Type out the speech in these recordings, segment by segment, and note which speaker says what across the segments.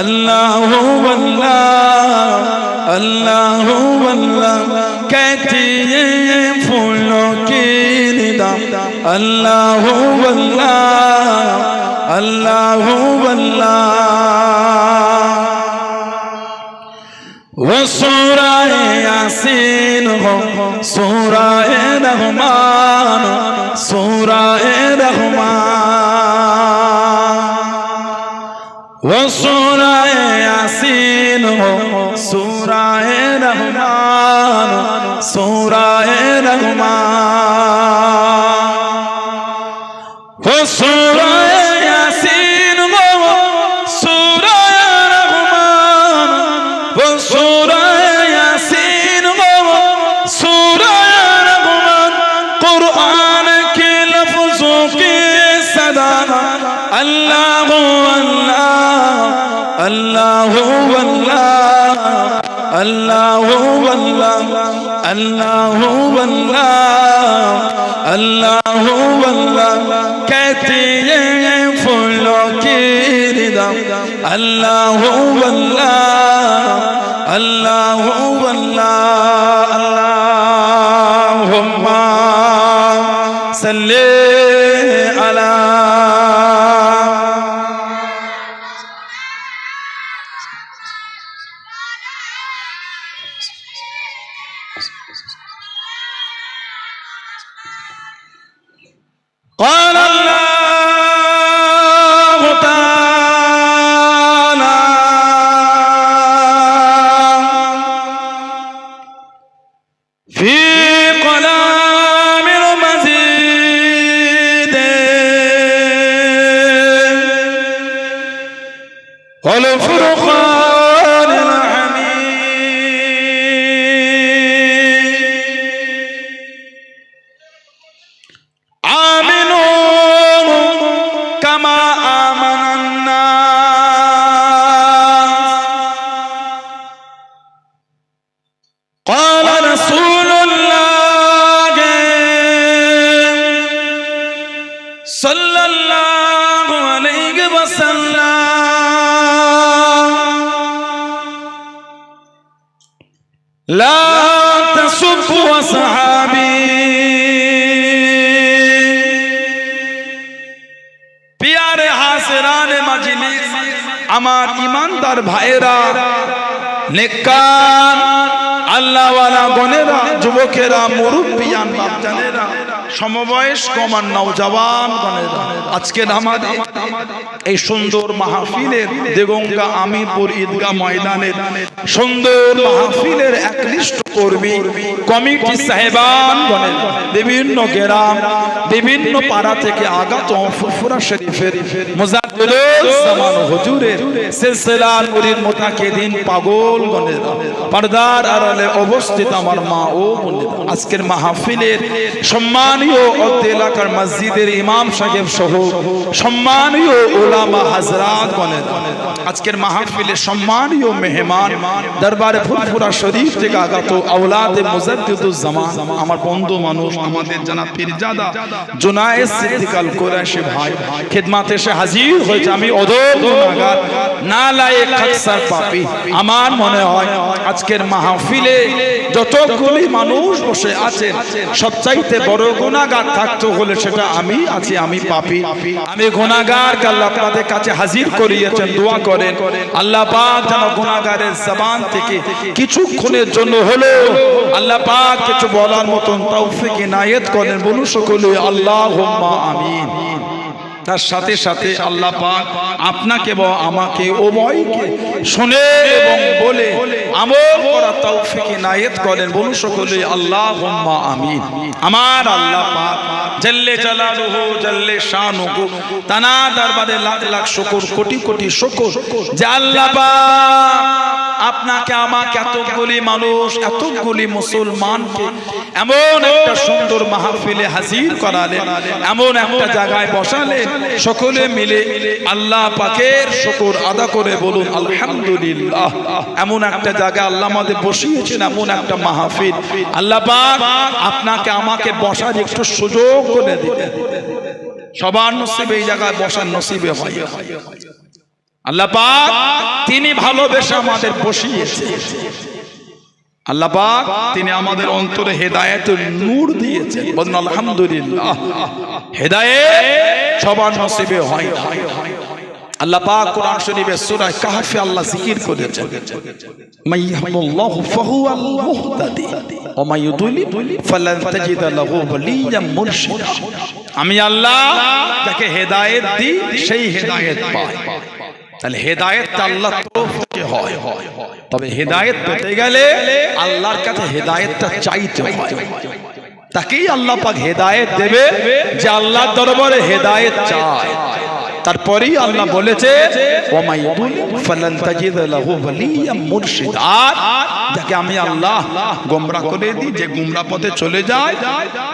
Speaker 1: اللہ اللہ اللہ اللہ کہتی ہے پھولوں کی ندا اللہ اللہ اللہ اللہ وہ سورہ یاسین ہو سورہ رحمان سورہ وسورہ یاسین ہو سورہ رحمان سورہ رحمان আল্লাহ আল্লাহ আল্লাহ আল্লাহ আল্লাহ আল্লাহ कहते हैं फूलों की रिदा अल्लाह अल्लाह अल्लाह अल्लाह अल्लाह सल्ले والفرقان الحميد آمنوا كما آمن الناس قال মাজলিস আমার ইমানদার ভাইরা নেকান আল্লাহওয়ালা গনেরা যুবকেরা মুরব্বিয়ান বাপজানেরা সমবয়স্ক আমার নওজওয়ান গনেরা আজকের আমাদের এই সুন্দর মাহফিলের দেগঙ্গা আমিরপুর ঈদগাহ ময়দানের সুন্দর মাহফিলের একনিষ্ঠ কর্মী, কমিটি সাহেবান গণের। বিভিন্ন গ্রাম, বিভিন্ন পাড়া থেকে আগত ফুরফুরা শরীফের মুজাদ্দুল জামান হুজুরের সিলসিলা মুরিদ মুতাকিদিন পাগল গণের পর্দার আড়ালে অবস্থিত আমার মা ও বোনেরা আজকের মাহফিলের সম্মানীয় অর্ধ এলাকার মসজিদের ইমাম সাহেব সহ সম্মানীয় ওলামা হাজরাত গণের আজকের মাহফিলের সম্মানীয় মেহমান দরবারে ফুরফুরা শরীফ থেকে আগত আওলাদে আমার বন্ধু মানুষ আমাদের জানা পীরজাদা জুনায়েদ সিদ্দিক আল কুরাশি ভাই খিদমাতে এসে হাজির হয়েছে, আমি না পাপী। আমার মনে হয় আজকের মাহফিলে যতগুলি মানুষ বসে আছেন, সবচাইতে বড় গুণাগার থাকতে হলে সেটা আমি আছি, আমি পাপি। আমি গুণাগার আল্লাহ আপনাদের কাছে হাজির করিয়েছেন, দোয়া করেন। আল্লাহ পাক যেন গুণাগারের জবান থেকে কিছুক্ষণের জন্য হলো আল্লাহ পাক কিছু বলার মতন তৌফিক করেন। বলুন সকলে আল্লাহ আমিন। তার সাথে সাথে আল্লাহ পাক আপনাকে বা আমাকে উভয়কে শুনে এবং বলে আমল করা তৌফিক ইনায়েত করেন বলুন সকলে আল্লাহ আমিন। আমার আল্লাহ পাক জাল্লে জালালুহু জাল্লে শানুহু। তানা দরবারে লাখ লাখ শুকর কোটি কোটি শুকর যে আল্লাহ পাক আপনাকে আমাকে এতগুলি মানুষ এতগুলি মুসলমানকে এমন একটা সুন্দর মাহফিলে হাজির করালেন, এমন একটা জায়গায় বসালেন, সকলে মিলে আল্লাহ পাকের শুকর আদা করে বলুন, আলহামদুলিল্লাহ। এমন একটা জায়গা আল্লাহ আমাদের বসিয়েছেন, এমন একটা মাহফিল। আল্লাহ পাক আপনাকে, আমাকে বসার একটু সুযোগ করে দিলেন। সবার নসিবে এই জায়গায় বসার নসিবে হয়। আল্লাহ পাক তিনি ভালোবেসে আমাদের বসিয়েছে। আল্লাহ পাক তিনি আমাদের অন্তরে হেদায়েতের নূর দিয়েছেন। বলুন, আলহামদুলিল্লাহ। হেদায়েত সবার নসিবে হয় না। আল্লাহ পাক কোরআন শরীফে সূরা কাহফে আল্লাহ জিকির করেছেন। মাইয়াহুল্লাহু ফাহুয়াল মুহতাদি, ওয়া মাইয়ুদলি ফালান তাজিদ লাহু ওয়ালিয়াম মুরশিদা। আমি আল্লাহ যাকে হেদায়েত দিই, সেই হেদায়েত পায়। তাহলে হেদায়েত আল্লাহ তবে হেদায়েত পেতে গেলে আল্লাহর কাছে হেদায়েতটা চাইতে তাকেই আল্লাহ পাক হেদায়েত দেবে যে আল্লাহর দরবারে হেদায়েত চায়। তারপরেই আল্লাহ বলেছে যাকে আমি আল্লাহ গোমরা করে দিই, যে গুমরা পথে চলে যায়,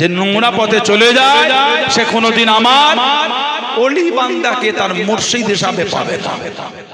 Speaker 1: যে নোংরা পথে চলে যায়, সে কোনোদিন আমার অলি বান্দাকে তার মুর্শিদ হিসাবে পাবে না।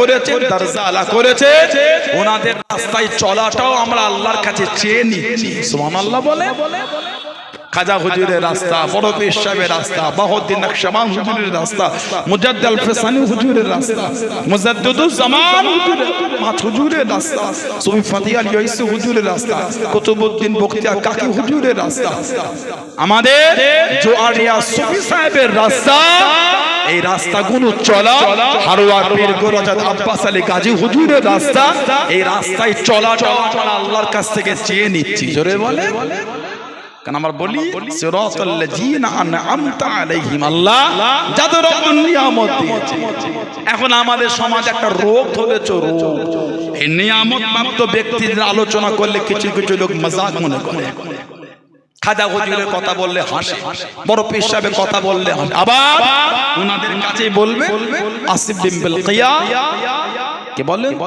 Speaker 1: করেছেন দরজা আলা করেছে ওনাদের রাস্তায় চলাটাও আমরা আল্লাহর কাছে চেয়ে নিচ্ছি। সুবহানাল্লাহ বলে। খাজা হুজুরের রাস্তা বড় পীর সাহেবের রাস্তা বাহুদ্দিন নকশবন্দ হুজুরের রাস্তা মুজাদ্দ আল ফিসানি হুজুরের রাস্তা মুজাদ্দিদুজ জামান হুজুরের মাত হুজুরের রাস্তা সুফি ফাতি আল ইয়াইসি হুজুরের রাস্তা কুতুবউদ্দিন বখতিয়ার কাকি হুজুরের রাস্তা আমাদের জোয়ারিয়া সুফি সাহেবের রাস্তা এই রাস্তাগুলো চলা, হারোয়ার পীর গোরাজাদ আব্বাস আলী গাজী হুজুরের রাস্তা, এই রাস্তায় চলা চলা আল্লাহর কাছ থেকে চেয়ে নিচ্ছি। জোরে বলে? কারণ আমরা বলি? আল্লাহ, যাদের নিয়ামত এখন আমাদের সমাজ একটা রোগ ধরেছে, রোগ। এই নিয়ামত প্রাপ্ত ব্যক্তিদের আলোচনা করলে কিছু কিছু লোক মজাক মনে করে। খাজা হুজুরের কথা বললে হাসে। বড় পেশাবে কথা বললে হাসে। আবার ওনাদের কাছে বলবে আসিফ বিন কিয়া কে বলেন তো?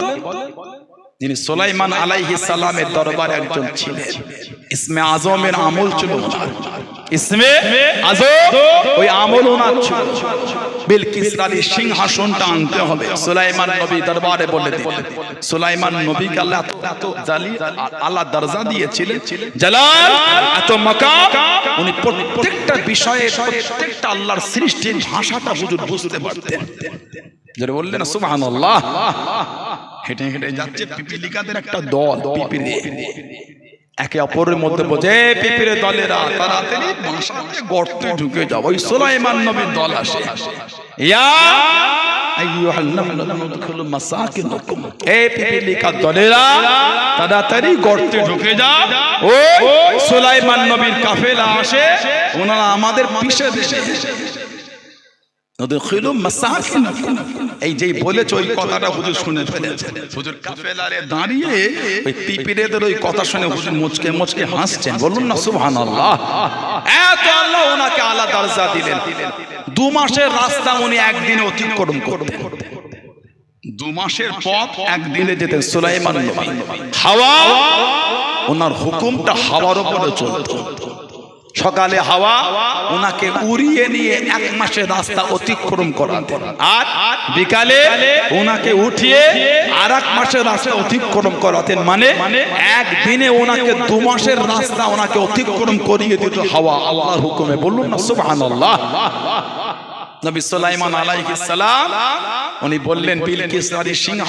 Speaker 1: যিনি সোলাইমান আলাইহিস সালামের দরবারে একজন ছিলেন। ইসমে আজমের আমল ছিল ওনার। ইসমে আজম ওই আমল ছিল। বিলকিস রানীর সিংহাসনটা আনতে হবে। সুলাইমান নবী দরবারে বলে দিলেন। সুলাইমান নবীকে আল্লাহ এত জালি আল্লাহ দরজা দিয়েছিলেন। জালাল, এত মাকাম। উনি প্রত্যেকটা বিষয়ে, প্রত্যেকটা আল্লাহর সৃষ্টির ভাষাটা হুজুর বুঝতে পারতেন। যারা বললেন, সুবহানাল্লাহ। হেঁটে হেঁটে যাচ্ছে পিপিলিকাদের একটা দল, পিপিলি। একে অপরের মধ্যে বোঝে পিপিরে দলেরা তাড়াতাড়ি বাসাতে গর্তে ঢুকে যাও ওই সুলাইমান নবীর দল আসে। তাড়াতাড়ি গর্তে ঢুকে যাও ও আসে, ওনারা আমাদের দেশে এই যেই বলেছে ওই কথাটা হুজুর শুনে ফেলেছে হুজুর কাফেলারে দাঁড়িয়ে ওই পিপিরেদের ওই কথা শুনে হুজুর মুচকে মুচকে হাসছেন। বলুন না সুবহানাল্লাহ। এত আল্লাহ ওনাকে আলা দরজা দিলেন। দু মাসের রাস্তা উনি একদিনে অতিক্রম করতেন। দু মাসের পথ একদিনে যেতেন সুলাইমান নবী। হাওয়া ওনার হুকুমটা হাওয়ার উপরে চলত। সকালে হাওয়া ওনাকে উড়িয়ে নিয়ে এক মাসের রাস্তা অতিক্রম করাতেন। আর বিকালে ওনাকে উঠিয়ে আর এক মাসের রাস্তা অতিক্রম করাতেন। মানে একদিনে ওনাকে দু মাসের রাস্তা ওনাকে অতিক্রম করিয়ে দিত হাওয়া। আল্লাহর হুকুমে বলুন না, সুবহানাল্লাহ। নবী সুলাইমান আলাইহিস সালাম, উনি বললেন বিলকিস রানী সিংহ